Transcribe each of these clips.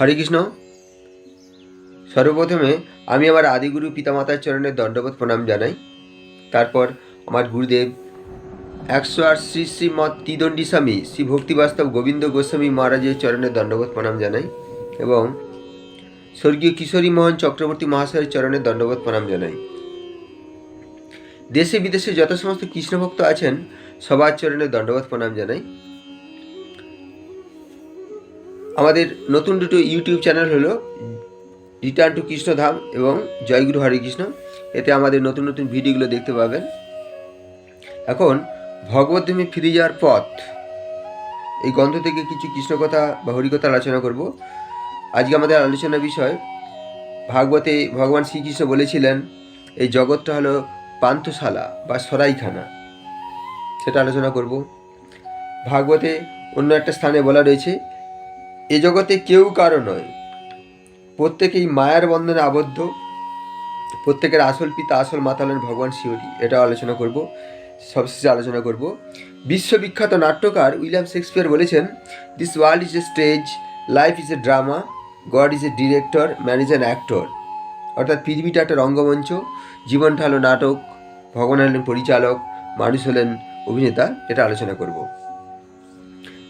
হরে কৃষ্ণ। সর্বপ্রথমে আমি আমার আদিগুরু পিতামাতার চরণে দণ্ডবোধ প্রণাম জানাই। তারপর আমার গুরুদেব একশো আট শ্রী শ্রীমৎ তিদণ্ডী স্বামী শ্রী ভক্তিবাস্তব গোবিন্দ গোস্বামী মহারাজের চরণে দণ্ডবোধ প্রণাম জানাই এবং স্বর্গীয় কিশোরী মোহন চক্রবর্তী মহাশয়ের চরণে দণ্ডবোধ প্রণাম জানাই। দেশে বিদেশে যত সমস্ত কৃষ্ণভক্ত আছেন, সবার চরণে দণ্ডবোধ প্রণাম জানাই। আমাদের নতুন দুটো ইউটিউব চ্যানেল হলো রিটার্ন টু কৃষ্ণধাম এবং জয়গুরু হরে কৃষ্ণ। এতে আমাদের নতুন নতুন ভিডিওগুলো দেখতে পাবেন। এখন ভগবদ্ধামে ফিরে যাওয়ার পথ। এই গ্রন্থ থেকে কিছু কৃষ্ণকথা বা হরিকথা আলোচনা করব। আজকে আমাদের আলোচনা বিষয়, ভাগবতে ভগবান শ্রীকৃষ্ণ বলেছিলেন, এই জগৎটা হলো পান্থশালা বা সরাইখানা। সেটা আলোচনা করব। ভাগবতে অন্য একটা স্থানে বলা রয়েছে, এ জগতে কেউ কারও নয়। প্রত্যেকেই মায়ার বন্ধনে আবদ্ধ। প্রত্যেকের আসল পিতা, আসল মাতা হলেন ভগবান শিহরি এটা আলোচনা করব, সবশেষে আলোচনা করব। বিশ্ববিখ্যাত নাট্যকার উইলিয়াম শেক্সপিয়ার বলেছেন this world is a stage life is a drama God is a director man is an actor অর্থাৎ পৃথিবীটা একটা রঙ্গমঞ্চ, জীবনটা হলো নাটক ভগবান হলেন পরিচালক, মানুষ হলেন অভিনেতা, এটা আলোচনা করব।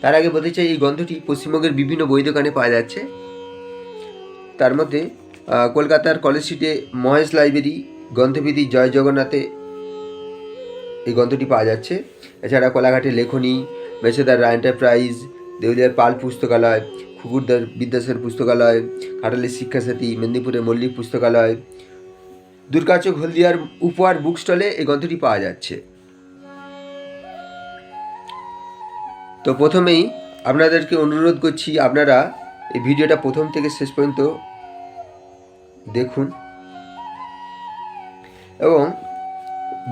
তার আগে বলতে চাই, এই গ্রন্থটি পশ্চিমবঙ্গের বিভিন্ন বই দোকানে পাওয়া যাচ্ছে। তার মধ্যে কলকাতার কলেজ স্ট্রিটে মহেশ লাইব্রেরি গ্রন্থবিধি জয় জগন্নাথে এই গ্রন্থটি পাওয়া যাচ্ছে। এছাড়া কোলাঘাটের লেখনী, মেছেদার রা এন্টারপ্রাইজ, দেউলিয়ার পাল পুস্তকালয় খুকুরদার বিদ্যাসাগর পুস্তকালয় ঘাটালের শিক্ষাসাথী, মেদিনীপুরের মল্লিক পুস্তকালয় দুর্গাচক হলদিয়ার উপহার বুক স্টলে এই গ্রন্থটি পাওয়া যাচ্ছে। তো প্রথমেই আপনাদেরকে অনুরোধ করছি, আপনারা এই ভিডিওটা প্রথম থেকে শেষ পর্যন্ত দেখুন। এবং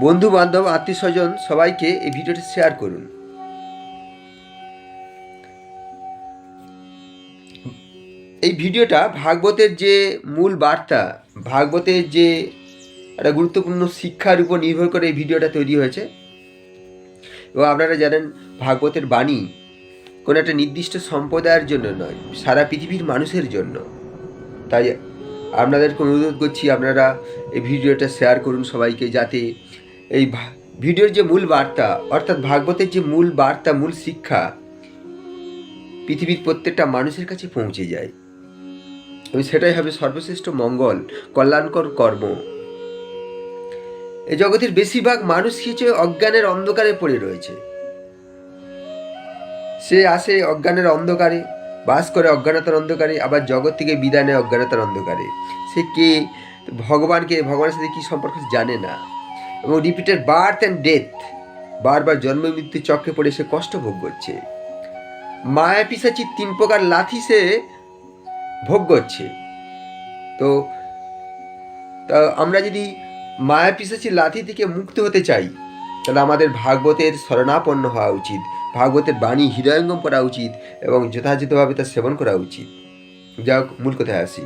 বন্ধু বান্ধব আত্মীয় স্বজন সবাইকে এই ভিডিওটা শেয়ার করুন। এই ভিডিওটা ভাগবতের যে মূল বার্তা, ভাগবতের যে একটা গুরুত্বপূর্ণ শিক্ষার উপর নির্ভর করে এই ভিডিওটা তৈরি হয়েছে। এবং আপনারা জানেন, ভাগবতের বাণী কোনো একটা নির্দিষ্ট সম্প্রদায়ের জন্য নয়, সারা পৃথিবীর মানুষের জন্য। তাই আপনাদেরকে অনুরোধ করছি, আপনারা এই ভিডিওটা শেয়ার করুন সবাইকে, যাতে এই ভিডিওর যে মূল বার্তা, অর্থাৎ ভাগবতের যে মূল বার্তা, মূল শিক্ষা, পৃথিবীর প্রত্যেকটা মানুষের কাছে পৌঁছে যায়। এবং সেটাই হবে সর্বশ্রেষ্ঠ মঙ্গল, কল্যাণকর কর্ম। জগতের বেশিরভাগ মানুষ কিছু অজ্ঞানের অন্ধকারে পড়ে রয়েছে? সে আসে অজ্ঞানের অন্ধকারে, বাস করে অজ্ঞানতার অন্ধকারে, আবার জগৎ থেকে বিদায় নেয় অজ্ঞানতার অন্ধকারে। সে কে? ভগবানকে, ভগবানের সাথে কী সম্পর্ক জানে না। এবং রিপিটেড বার্থ অ্যান্ড ডেথ বারবার জন্ম মৃত্যু চক্রে পড়ে সে কষ্ট ভোগ করছে। মায়া পিসাচি তিন প্রকার লাথি সে ভোগ করছে। তো, তা আমরা যদি মায়া পিসাচি লাথি থেকে মুক্ত হতে চাই। তাহলে আমাদের ভাগবতের শরণাপন্ন হওয়া উচিত, ভাগবতের বাণী হৃদয়ঙ্গম করা উচিত এবং যথাযথভাবে তার সেবন করা উচিত। যাক, মূল কথায় আসি।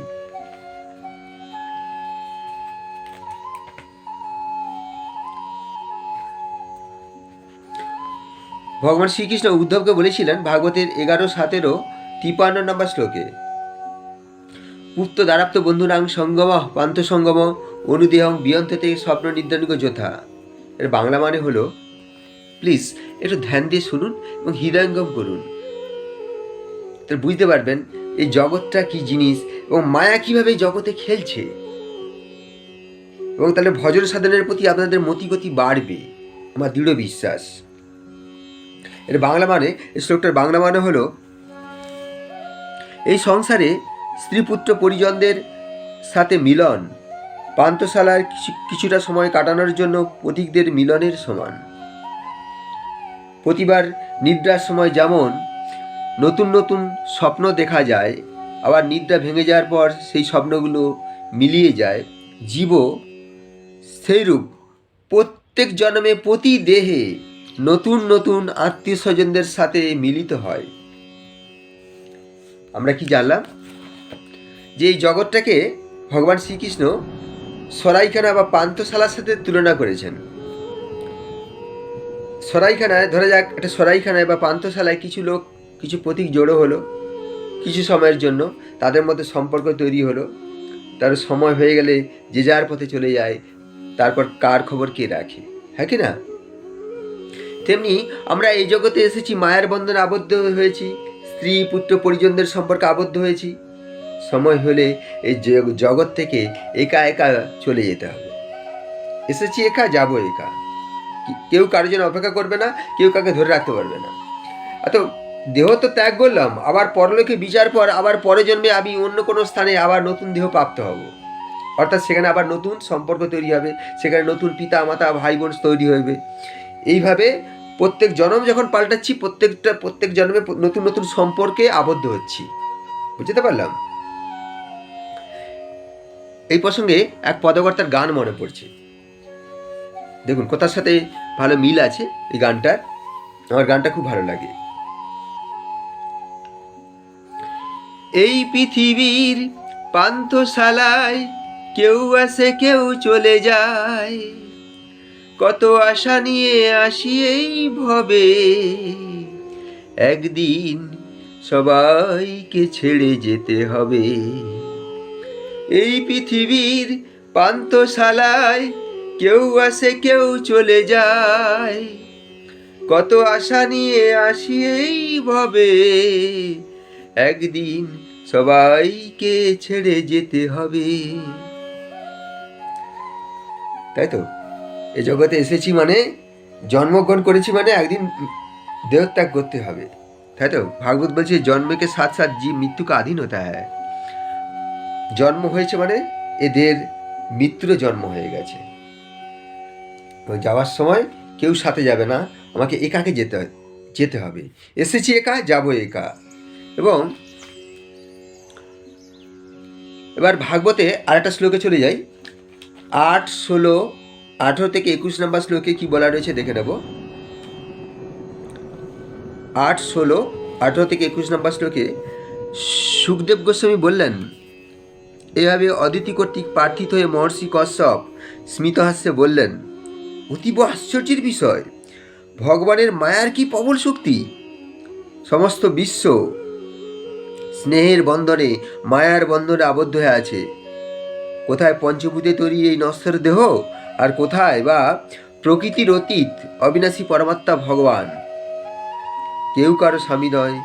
ভগবান শ্রীকৃষ্ণ উদ্ধবকে বলেছিলেন ভাগবতের এগারো সতেরো তিপান্ন নম্বর শ্লোকে পুত্র দ্বারাপ্ত বন্ধুরাং সঙ্গম পান্ত সঙ্গম অনুদেহং বিয়ন্ত থেকে স্বপ্ন নির্ধারণিক যোথা এর বাংলা মানে হলো প্লিজ একটু ধ্যান দিয়ে শুনুন এবং হৃদয়ঙ্গম করুন। তাহলে বুঝতে পারবেন এই জগৎটা কি জিনিস এবং মায়া কীভাবে জগতে খেলছে। এবং তাহলে ভজন সাধনের প্রতি আপনাদের মতিগতি বাড়বে, আমার দৃঢ় বিশ্বাস। এর বাংলা মানে এই শ্লোকটার বাংলা মানে হলো, এই সংসারে স্ত্রী পুত্র পরিজনদের সাথে মিলন পান্তশালার কিছু- কিছুটা সময় কাটানোর জন্য পথিকদের মিলনের সমান। প্রতিবার নিদ্রার সময় যেমন নতুন নতুন স্বপ্ন দেখা যায়, আবার নিদ্রা ভেঙে যাওয়ার পর সেই স্বপ্নগুলো মিলিয়ে যায়। জীবও সেইরূপ। প্রত্যেক জন্মে প্রতি দেহে নতুন নতুন আত্মীয় স্বজনদের সাথে মিলিত হয়। আমরা কি জানলাম? যে এই জগৎটাকে ভগবান শ্রীকৃষ্ণ সরাইখানা বা পান্থশালার সাথে তুলনা করেছেন। সরাইখানায়, ধরা যাক, একটা সরাইখানায় বা পান্থশালায় কিছু লোক, কিছু প্রতীক জড়ো হলো, কিছু সময়ের জন্য, তাদের মধ্যে সম্পর্ক তৈরি হলো, তার সময় হয়ে গেলে যে যার পথে চলে যায়, তারপর কার খবর কে রাখে হ্যাঁ কি না? তেমনি আমরা এই জগতে এসেছি, মায়ের বন্ধনে আবদ্ধ হয়েছি স্ত্রী পুত্র পরিজনদের সম্পর্কে আবদ্ধ হয়েছি সময় হলে এই জগৎ থেকে একা একা চলে যেতে হবে। এসেছি একা, যাব একা। কেউ কারোর জন্য অপেক্ষা করবে না, কেউ কাকে ধরে রাখতে পারবে না। এত দেহ তো ত্যাগ করলাম, আবার পরলোকে বিচার পর, আবার পরে জন্মে আমি অন্য কোনো স্থানে আবার নতুন দেহ প্রাপ্ত হব। অর্থাৎ সেখানে আবার নতুন সম্পর্ক তৈরি হবে, সেখানে নতুন পিতা মাতা ভাই বোন তৈরি হবে এইভাবে প্রত্যেক জন্ম যখন পাল্টাচ্ছি, প্রত্যেকটা প্রত্যেক জন্মে নতুন নতুন সম্পর্কে আবদ্ধ হচ্ছি। বুঝতে পারলাম? এই প্রসঙ্গে এক পদকর্তার গান মনে পড়ছে। দেখুন, কোথার সাথে ভালো মিল আছে এই গানটার। আমার গানটা খুব ভালো লাগে। এই পৃথিবীর পান্থশালায় কেউ আসে, কেউ চলে যায়। কত আশা নিয়ে আসি এই ভবে। একদিন সবাইকে ছেড়ে যেতে হবে। এই পৃথিবীর পান্থশালায় কেউ আসে, কেউ চলে যায়। কত আশা নিয়ে আসি এই ভবে। একদিন সবাইকে ছেড়ে যেতে হবে। তাই তো? এ জগতে এসেছি মানে জন্মগ্রহণ করেছি মানে একদিন দেহত্যাগ করতে হবে। তাই তো? ভাগবত বলছে, জন্মকে সাথ সাথ জীব মৃত্যুকে আধীন হয় জন্ম হয়েছে মানে এদের মিত্র জন্ম হয়ে গেছে। যাওয়ার সময় কেউ সাথে যাবে না, আমাকে একাকে যেতে যেতে হবে। এসেছি একা, যাব একা। এবং এবার ভাগবতে আরেকটা শ্লোকে চলে যাই। আট, ষোলো, আঠেরো থেকে একুশ নম্বর শ্লোকে কি বলা রয়েছে দেখে নেব। আট, ষোলো, আঠেরো থেকে একুশ নম্বর শ্লোকে সুখদেব গোস্বামী বললেন এভাবে কর্তৃক প্রার্থিত হয়ে মহর্ষি কশ্যপ স্মিতহাস্যে বললেন, অতীব আশ্চর্যের বিষয়। ভগবানের মায়ার কি প্রবল শক্তি? সমস্ত বিশ্ব স্নেহের বন্ধনে মায়ার বন্ধনে আবদ্ধ হয়ে আছে। কোথায় পঞ্চভূতে তৈরি এই নশ্বর দেহ? আর কোথায় বা প্রকৃতির অতীত, অবিনাশী পরমাত্মা ভগবান? কেউ কারও স্বামী নয়,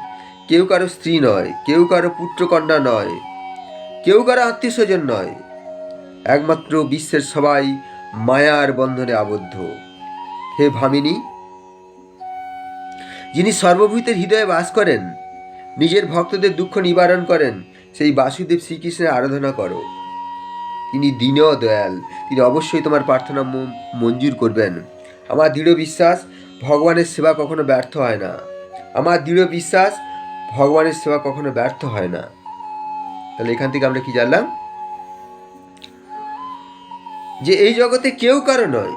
কেউ কারও স্ত্রী নয়, কেউ কারও পুত্রকন্যা নয়। কেউ কারও আত্মীয় স্বজন নয়। একমাত্র বিশ্বের সবাই মায়ার বন্ধনে আবদ্ধ। হে ভামিনী, যিনি সর্বভূতের হৃদয়ে বাস করেন, নিজের ভক্তদের দুঃখ নিবারণ করেন, সেই বাসুদেব শ্রীকৃষ্ণের আরাধনা করো। তিনি দীনও দয়াল। তিনি অবশ্যই তোমার প্রার্থনা মঞ্জুর করবেন। আমার দৃঢ় বিশ্বাস, ভগবানের সেবা কখনো ব্যর্থ হয় না। আমার দৃঢ় বিশ্বাস, ভগবানের সেবা কখনো ব্যর্থ হয় না। তাহলে এখান থেকে আমরা কি জানলাম? যে এই জগতে কেউ কারও নয়।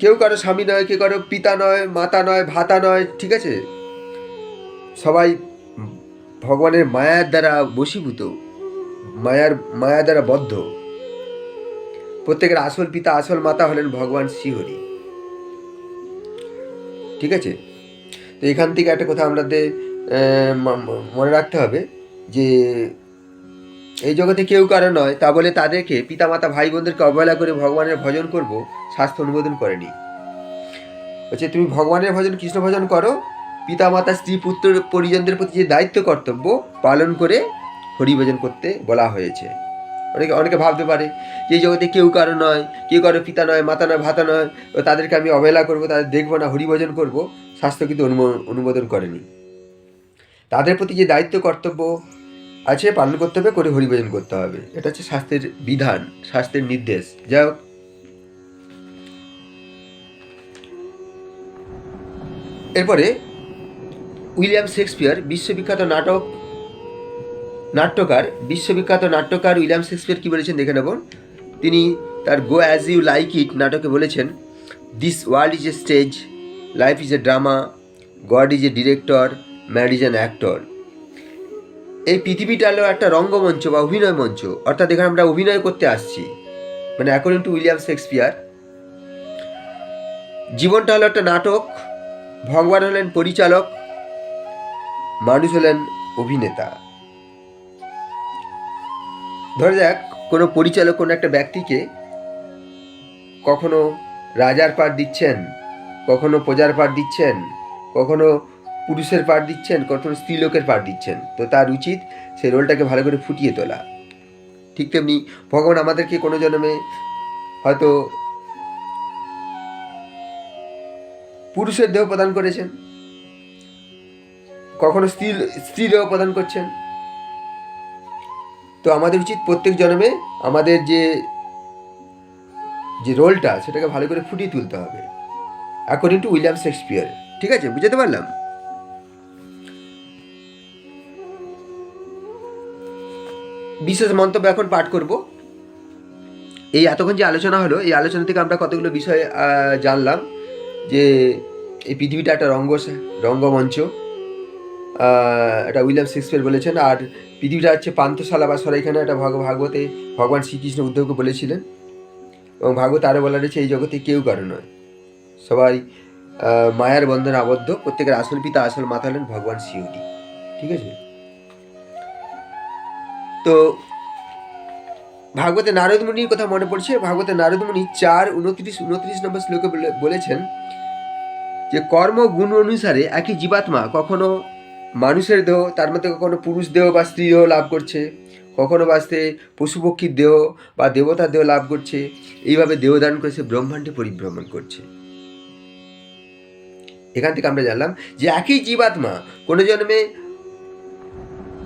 কেউ কারও স্বামী নয়, কেউ কারও পিতা নয়, মাতা নয়, ভাতা নয়, ঠিক আছে? সবাই ভগবানের মায়ার দ্বারা বশীভূত, মায়ার, মায়া দ্বারা বদ্ধ। প্রত্যেকের আসল পিতা, আসল মাতা হলেন ভগবান শ্রীহরি। ঠিক আছে? তো এখান থেকে একটা কথা আমাদের মনে রাখতে হবে যে এই জগতে কেউ কারও নয়, তা বলে তাদেরকে পিতামাতা ভাই বোনদেরকে অবহেলা করে ভগবানের ভজন করব, শাস্ত্র অনুমোদন করেনি। বলছে, তুমি ভগবানের ভজন, কৃষ্ণ ভজন করো, পিতামাতা, স্ত্রী, পুত্র, পরিজনদের প্রতি যে দায়িত্ব, কর্তব্য পালন করে হরিভজন করতে বলা হয়েছে। অনেকে অনেকে ভাবতে পারে যে এই জগতে কেউ কারও নয়, কেউ কারও পিতা নয়, মাতা নয়, ভাতা নয় তাদেরকে আমি অবহেলা করব, তাদের দেখব না, হরিভজন করব, শাস্ত্র কিন্তু অনুমো- অনুমোদন করেনি। তাদের প্রতি যে দায়িত্ব, কর্তব্য আছে, পালন করতে হবে, করে হরিভজন করতে হবে। এটা হচ্ছে শাস্ত্রের বিধান, শাস্ত্রের নির্দেশ। যাই হোক। এরপরে উইলিয়াম শেক্সপিয়ার, বিশ্ববিখ্যাত নাটক, নাট্যকার, বিশ্ববিখ্যাত নাট্যকার উইলিয়াম শেক্সপিয়ার কি বলেছেন দেখে নেব। তিনি তার go as you like it নাটকে বলেছেন this world is a stage life is a drama God is a director an actor এই পৃথিবীটা হলো একটা রঙ্গমঞ্চ বা অভিনয় মঞ্চ অর্থাৎ এখানে আমরা অভিনয় করতে আসছি। মানে অ্যাকর্ডিং টু উইলিয়াম শেক্সপিয়ার জীবনটা হলো একটা নাটক, ভগবান হলেন পরিচালক, মানুষ হলেন অভিনেতা। ধরে যাক কোনো পরিচালক, কোনো একটা ব্যক্তিকে কখনো রাজার পাঠ দিচ্ছেন, কখনো প্রজার পাঠ দিচ্ছেন, কখনো পুরুষের পার দিচ্ছেন কখনো স্ত্রীলোকের পার দিচ্ছেন। তো তার উচিত সেই রোলটাকে ভালো করে ফুটিয়ে তোলা। ঠিক তেমনি ভগবান আমাদেরকে কোনো জন্মে হয়তো পুরুষের দেহ প্রদান করেছেন, কখনো স্ত্রী স্ত্রী দেহ প্রদান করছেন। তো আমাদের উচিত প্রত্যেক জন্মে আমাদের যে যে রোলটা সেটাকে ভালো করে ফুটিয়ে তুলতে হবে। অ্যাকর্ডিং টু উইলিয়াম শেক্সপিয়ার ঠিক আছে? বুঝতে পারলাম? বিশেষ মন্তব্য এখন পাঠ করব। এই এতক্ষণ যে আলোচনা হলো, এই আলোচনা থেকে আমরা কতগুলো বিষয় জানলাম যে এই পৃথিবীটা একটা রঙ্গ, রঙ্গমঞ্চ এটা উইলিয়াম শেক্সপিয়ার বলেছেন। আর পৃথিবীটা হচ্ছে পান্থশালা বা সরাইখানা, এটা ভগ, ভাগবতে ভগবান শ্রীকৃষ্ণ উদ্ধবকে বলেছিলেন। এবং ভাগবত আরও বলা রয়েছে, এই জগতে কেউ কারও নয়। সবাই মায়ার বন্ধনে আবদ্ধ। প্রত্যেকের আসল পিতা আসল মাথা হলেন ভগবান শিউরি ঠিক আছে? তো ভাগবতে নারদ মুনির কথা মনে পড়ছে। ভাগবতে নারদ মুনি চার উনত্রিশ উনত্রিশ নম্বর শ্লোকে বলে- বলেছেন যে, কর্ম গুণ অনুসারে একই জীবাত্মা কখনো মানুষের দেহ, তার মধ্যে কখনো পুরুষ দেহ বা স্ত্রী দেহ লাভ করছে, কখনো বাস্তে পশু পক্ষীর দেহ বা দেবতার দেহ লাভ করছে, এইভাবে দেহ ধারণ করে সে ব্রহ্মাণ্ডে পরিভ্রমণ করছে। এখান থেকে আমরা জানলাম যে, একই জীবাত্মা কোনো জন্মে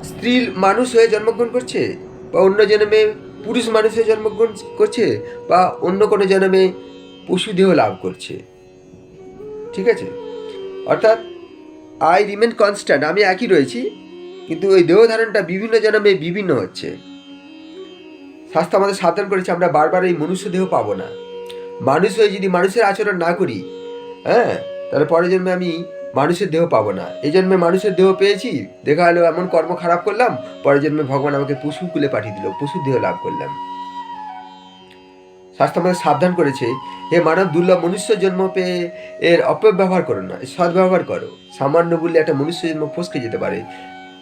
স্ত্রী মানুষ হয়ে জন্মগ্রহণ করছে বা অন্য জন্মে পুরুষ মানুষ হয়ে জন্মগ্রহণ করছে বা অন্য কোনো জন্মে পশু দেহ লাভ করছে। ঠিক আছে? অর্থাৎ আই রিমেন কনস্ট্যান্ট আমি একই রয়েছি, কিন্তু ওই দেহ ধারণটা বিভিন্ন জন্মে বিভিন্ন হচ্ছে। স্বাস্থ্য আমাদের সাবধান করেছে, আমরা বারবার এই মনুষ্য দেহ পাবো না। মানুষ হয়ে যদি মানুষের আচরণ না করি হ্যাঁ? তাহলে পরের জন্মে আমি মানুষের দেহ পাবো না। এই জন্মে মানুষের দেহ পেয়েছি? দেখা হলো এমন কর্ম খারাপ করলাম, পরের জন্মে ভগবান আমাকে পশু কুলে পাঠিয়ে দিল পশুর দেহ লাভ করলাম। শাস্ত্র আমাদের সাবধান করেছে। হে মানব, দুর্লভ মনুষ্য জন্ম পেয়ে এর অপব্যবহার করো না সদ্ব্যবহার করো। সামান্য বললে একটা মনুষ্য জন্ম ফসকে যেতে পারে।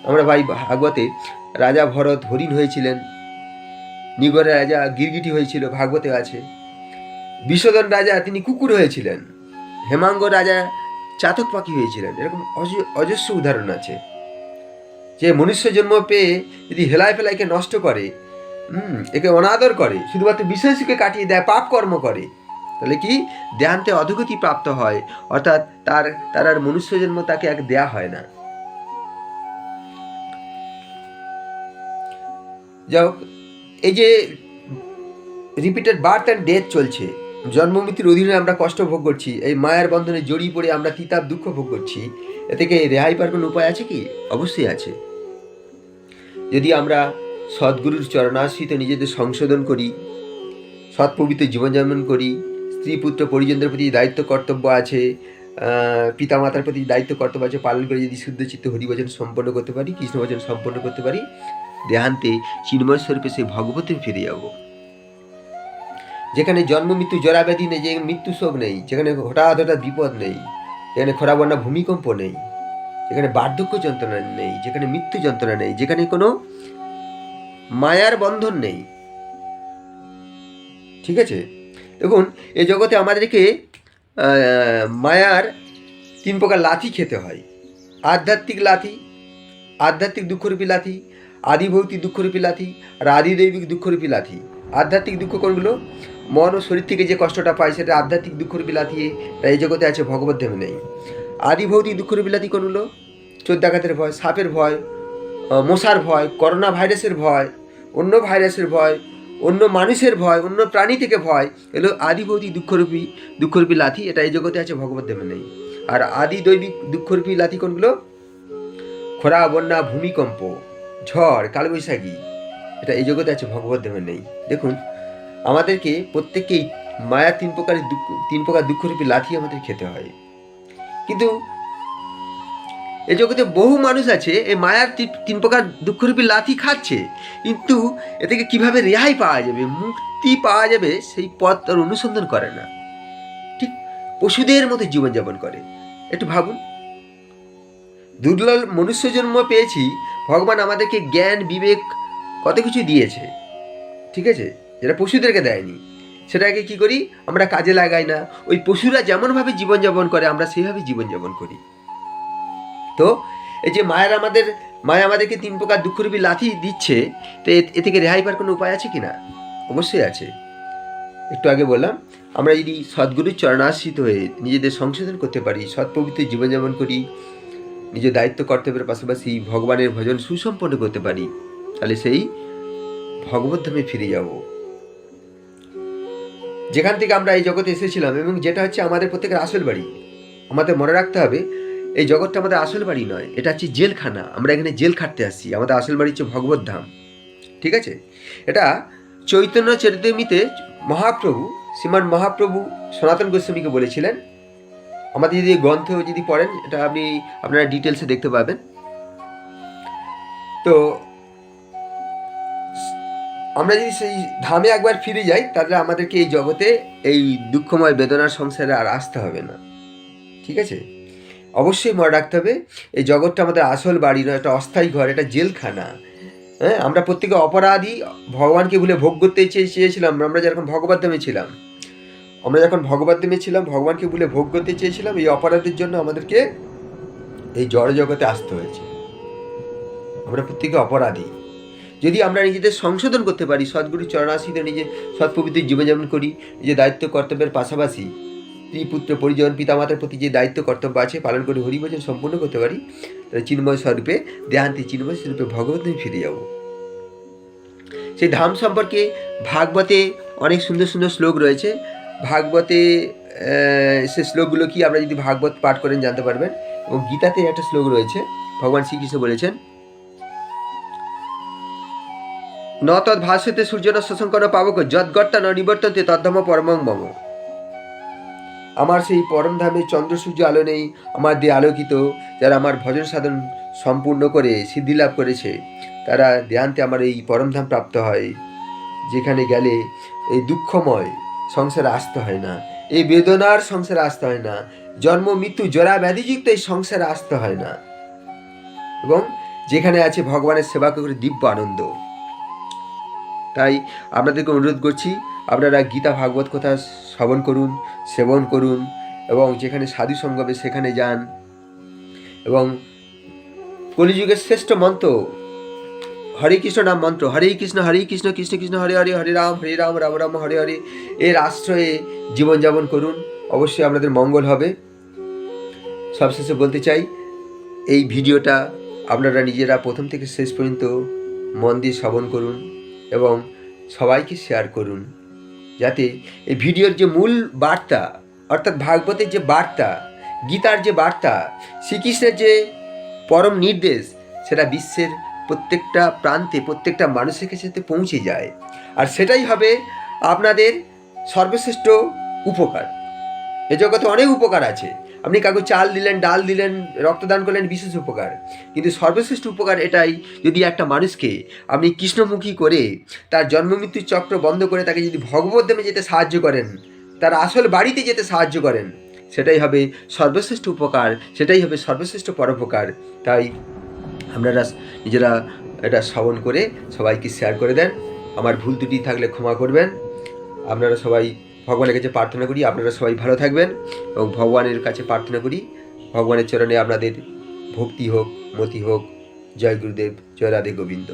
আমরা ভাই ভাগবতে রাজা ভরত হরিণ হয়েছিলেন নিগরের রাজা গিরগিটি হয়েছিল ভাগবতে আছে। বিশ্বদন রাজা, তিনি কুকুর হয়েছিলেন। হেমাঙ্গ রাজা চাতক পাখি হয়েছিলেন। এরকম অজ- অজস্র উদাহরণ আছে। যে মনুষ্য জন্ম পেয়ে যদি হেলায় ফেলাইকে নষ্ট করে, হুম, একে অনাদর করে, শুধুমাত্র সুখে কাটিয়ে দেয় পাপ কর্ম করে, তাহলে কি? দেহান্তে অধগতি প্রাপ্ত হয়, অর্থাৎ তার তার আর মনুষ্য জন্ম তাকে এক দেয়া হয় না। যাই এই যে রিপিটেড বার্থ অ্যান্ড ডেথ চলছে জন্ম মৃত্যুর অধীনে আমরা কষ্ট ভোগ করছি এই মায়ার বন্ধনে জড়িয়ে পড়ে আমরা তিতাব দুঃখ ভোগ করছি এ থেকে রেহাই পাওয়ার কোনো উপায় আছে কি? অবশ্যই আছে। যদি আমরা সদ্গুরুর চরণাশ্রিত নিজেদের সংশোধন করি সৎ পবিত্র জীবনযাপন করি স্ত্রী পুত্র পরিজনদের প্রতি দায়িত্ব কর্তব্য আছে আহ, পিতামাতার প্রতি দায়িত্ব কর্তব্য আছে পালন করে যদি শুদ্ধ চিত্ত হরিভজন সম্পন্ন করতে পারি কৃষ্ণভজন সম্পন্ন করতে পারি দেহান্তে চিন্ময় স্বরূপে সেই ভগবতে ফিরে যাব। যেখানে জন্ম, মৃত্যু, জরাব্যাধি নেই, যেখানে মৃত্যু শোক নেই, যেখানে হঠাৎ হঠাৎ বিপদ নেই, যেখানে খরা, বন্যা, ভূমিকম্প নেই, যেখানে বার্ধক্য যন্ত্রণা নেই, যেখানে মৃত্যু যন্ত্রণা নেই, যেখানে কোনো মায়ার বন্ধন নেই। ঠিক আছে? দেখুন, এই জগতে আমাদেরকে মায়ার তিন প্রকার লাথি খেতে হয়। আধ্যাত্মিক লাথি, আধ্যাত্মিক দুঃখরূপী লাথি, আদিভৌতিক দুঃখরূপী লাথি, আর আদিদৈবিক দুঃখরূপী লাথি। আধ্যাত্মিক দুঃখ কোনগুলো মন ও শরীর থেকে যে কষ্টটা পায় সেটা আধ্যাত্মিক দুঃখরূপী লাথি তাই এই জগতে আছে ভগবত ধামে নেই। আদি আদিভৌতিক দুঃখরূপী লাথি কোনগুলো চোদ্দাঘাতের ভয়, সাপের ভয় মশার ভয়, করোনা ভাইরাসের ভয়, অন্য ভাইরাসের ভয়, অন্য মানুষের ভয়, অন্য প্রাণী থেকে ভয় এগুলো আদিভৌতিক দুঃখরূপী দুঃখরূপী লাথি এটা এই জগতে আছে ভগবত দেবে নেই। আর আদি দৈবিক দুঃখরূপী লাথি কোনগুলো খরা, বন্যা, ভূমিকম্প, ঝড়, কালবৈশাখী, এটা এই জগতে আছে ভগবত দেবে নেই। দেখুন আমাদেরকে প্রত্যেককেই মায়ার তিন প্রকারের দুঃখ, তিন প্রকার দুঃখরূপী লাথি আমাদের খেতে হয়। কিন্তু এ জগতে বহু মানুষ আছে এই মায়ার তিন প্রকার দুঃখরূপী লাথি খাচ্ছে। কিন্তু এ থেকে কীভাবে রেহাই পাওয়া যাবে, মুক্তি পাওয়া যাবে, সেই পথ তার অনুসন্ধান করে না। ঠিক পশুদের মতো জীবনযাপন করে। একটু ভাবুন। দুর্লভ মনুষ্য জন্ম পেয়েছি, ভগবান আমাদেরকে জ্ঞান, বিবেক কত কিছু দিয়েছে। ঠিক আছে? যেটা পশুদেরকে দেয়নি। সেটাকে কি করি? আমরা কাজে লাগাই না। ওই পশুরা যেমনভাবে জীবনযাপন করে, আমরা সেইভাবে জীবনযাপন করি। তো এই যে মায়ের আমাদের, মায়া আমাদেরকে তিন প্রকার দুঃখরূপী লাথি দিচ্ছে, তো এ- এ থেকে রেহাই পাওয়ার কোনো উপায় আছে কি না? অবশ্যই আছে। একটু আগে বললাম, আমরা যদি সদ্গুরুর চরণাশ্রিত হয়ে নিজেদের সংশোধন করতে পারি সৎ পবিত্র জীবনযাপন করি নিজের দায়িত্ব কর্তব্যের পাশাপাশি ভগবানের ভজন সুসম্পন্ন করতে পারি, তাহলে সেই ভগবত ধামে ফিরে যাব। যেখান থেকে আমরা এই জগতে এসেছিলাম এবং যেটা হচ্ছে আমাদের প্রত্যেকের আসল বাড়ি। আমাদের মনে রাখতে হবে, এই জগৎটা আমাদের আসল বাড়ি নয়, এটা হচ্ছে জেলখানা। আমরা এখানে জেল খাটতে আসছি, আমাদের আসল বাড়ি হচ্ছে ভগবত ধাম। ঠিক আছে? এটা চৈতন্য চরিতমিতে মহাপ্রভু, শ্রীমান মহাপ্রভু সনাতন গোস্বামীকে বলেছিলেন। আমাদের যদি গ্রন্থ যদি পড়েন, এটা আপনি আপনারা ডিটেলসে দেখতে পাবেন। তো আমরা যদি সেই ধামে একবার ফিরে যাই, তাহলে আমাদেরকে এই জগতে এই দুঃখময় বেদনার সংসারে আর আসতে হবে না। ঠিক আছে? অবশ্যই মনে রাখতে হবে, এই জগৎটা আমাদের আসল বাড়ি নয় একটা অস্থায়ী ঘর, এটা জেলখানা। হ্যাঁ? আমরা প্রত্যেকে অপরাধী, ভগবানকে ভুলে ভোগ করতে চেয়ে- চেয়েছিলাম, আমরা যেরকম ভগবত ধামে ছিলাম, আমরা যখন ভগবত ধামে ছিলাম, ভগবানকে ভুলে ভোগ করতে চেয়েছিলাম, এই অপরাধের জন্য আমাদেরকে এই জড় জগতে আসতে হয়েছে। আমরা প্রত্যেকে অপরাধী। যদি আমরা নিজেদের সংশোধন করতে পারি, সদ্গুরু চরণাশ্রিতে নিজে সৎপবিত্র জীবনযাপন করি নিজের দায়িত্ব কর্তব্যের পাশাপাশি স্ত্রী, পুত্র, পরিজন, পিতামাতার প্রতি যে দায়িত্ব, কর্তব্য আছে, পালন করে হরিভজন সম্পূর্ণ করতে পারি, তাহলে চিন্ময় স্বরূপে, দেহান্তি চিন্ময় স্বরূপে ভগবত ফিরে যাব। সেই ধাম সম্পর্কে ভাগবতে অনেক সুন্দর সুন্দর শ্লোক রয়েছে। ভাগবতে সে শ্লোকগুলো কি, আমরা যদি ভাগবত পাঠ করেন জানতে পারবেন। এবং গীতাতে একটা শ্লোক রয়েছে, ভগবান শ্রীকৃষ্ণ বলেছেন ন তৎ ভাষ্যতে সূর্যন শোষণ পাবক যদ্গর্তা ন নিবর্তন্তে তদ্ধম পরমং মম। আমার সেই পরম ধামে চন্দ্র সূর্য আলো নেই, আমার দিয়ে আলোকিত, যারা আমার ভজন সাধন সম্পূর্ণ করে, সিদ্ধি লাভ করেছে, তারা দেহান্তে আমার এই পরমধাম প্রাপ্ত হয়, যেখানে গেলে এই দুঃখময় সংসারে আসতে হয় না, এই বেদনার সংসারে আসতে হয় না, জন্ম, মৃত্যু, জরা, ব্যাধিযুক্ত এই সংসারে আসতে হয় না। এবং যেখানে আছে ভগবানের সেবা করে দিব্য আনন্দ। তাই আপনাদেরকে অনুরোধ করছি, আপনারা গীতা ভাগবত কথা শ্রবণ করুন, সেবন করুন এবং যেখানে সাধু সঙ্গমে সেখানে যান এবং কলিযুগের শ্রেষ্ঠ মন্ত্র, হরে কৃষ্ণ নাম মন্ত্র, হরে কৃষ্ণ হরে কৃষ্ণ কৃষ্ণ কৃষ্ণ, হরে হরে হরে রাম হরে রাম রাম রাম, হরে হরে এর আশ্রয়ে জীবনযাপন করুন। অবশ্যই আপনাদের মঙ্গল হবে। সবশেষে বলতে চাই, এই ভিডিওটা আপনারা নিজেরা প্রথম থেকে শেষ পর্যন্ত মন দিয়ে শ্রবণ করুন। এবং সবাইকে শেয়ার করুন, যাতে এই ভিডিওর যে মূল বার্তা, অর্থাৎ ভাগবতের যে বার্তা, গীতার যে বার্তা, শ্রীকৃষ্ণের যে পরম নির্দেশ, সেটা বিশ্বের প্রত্যেকটা প্রান্তে, প্রত্যেকটা মানুষের কাছে পৌঁছে যায়। আর সেটাই হবে আপনাদের সর্বশ্রেষ্ঠ উপকার। এ জগতে অনেক উপকার আছে। আপনি কাউকে চাল দিলেন, ডাল দিলেন, রক্তদান করলেন, বিশেষ উপকার। কিন্তু সর্বশ্রেষ্ঠ উপকার এটাই, যদি একটা মানুষকে আপনি কৃষ্ণমুখী করে তার জন্মমৃত্যুর চক্র বন্ধ করে তাকে যদি ভগবদ্ধামে যেতে সাহায্য করেন, তার আসল বাড়িতে যেতে সাহায্য করেন, সেটাই হবে সর্বশ্রেষ্ঠ উপকার, সেটাই হবে সর্বশ্রেষ্ঠ পরোপকার। তাই আপনারা নিজেরা এটা শ্রবণ করে সবাইকে শেয়ার করে দেন। আমার ভুল ত্রুটি থাকলে ক্ষমা করবেন। আপনারা সবাই ভগবানের কাছে প্রার্থনা করি, আপনারা সবাই ভালো থাকবেন এবং ভগবানের কাছে প্রার্থনা করি। ভগবানের চরণে আপনাদের ভক্তি হোক, মতি হোক, জয় গুরুদেব, জয় রাধে গোবিন্দ।